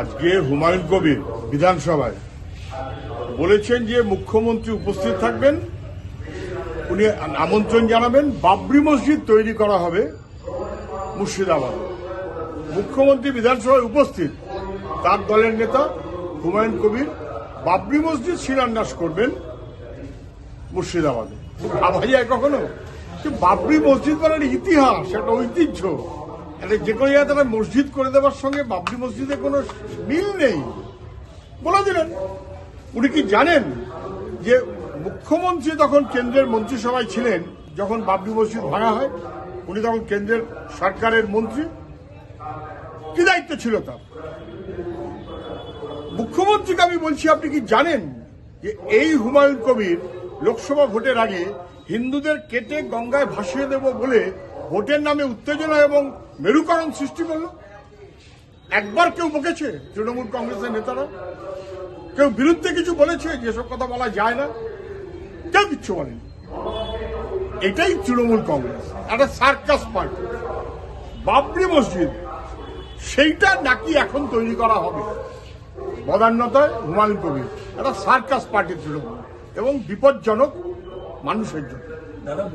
আজকে হুমায়ুন কবির বিধানসভায় বলেছেন যে মুখ্যমন্ত্রী উপস্থিত থাকবেন, উনি আমন্ত্রণ জানাবেন, বাবরি মসজিদ তৈরি করা হবে মুর্শিদাবাদে। মুখ্যমন্ত্রী বিধানসভায় উপস্থিত, তার দলের নেতা হুমায়ুন কবির বাবরি মসজিদ শিলান্যাস করবেন মুর্শিদাবাদে। ভাবা যায় কখনো? বাবরি মসজিদ মানে ইতিহাস, একটা ঐতিহ্য। যে কোনো জায়গায় একটা মসজিদ করে দেওয়ার সঙ্গে বাবরি মসজিদে কোনো মিল নেই। বলে দিলেন। উনি কি জানেন যে মুখ্যমন্ত্রী তখন কেন্দ্রের মন্ত্রিসভায় ছিলেন, যখন বাবরি মসজিদ ভাঙা হয়, উনি তখন কেন্দ্রের সরকারের মন্ত্রী। কি দায়িত্ব ছিল তার? মুখ্যমন্ত্রীকে আমি বলছি, আপনি কি জানেন যে এই হুমায়ুন কবির লোকসভা ভোটের আগে হিন্দুদের কেটে গঙ্গায় ভাসিয়ে দেব বলে ভোটের নামে উত্তেজনা এবং মেরুকরণ সৃষ্টি করল। একবার কেউ বকেছে, তৃণমূল কংগ্রেসের নেতারা। কেউ বিরুদ্ধে কিছু বলেছে, যেসব কথা বলা যায় না। কেউ কিচ্ছু বলেনি। এটাই তৃণমূল কংগ্রেস। একটা সার্কাস পার্টি। বাবরি মসজিদ। সেইটা নাকি এখন তৈরি করা হবে। বদান্যতায় হুমায়ুন কবির। একটা সার্কাস পার্টি তৃণমূল। এবং বিপজ্জনক মানুষের জন্য।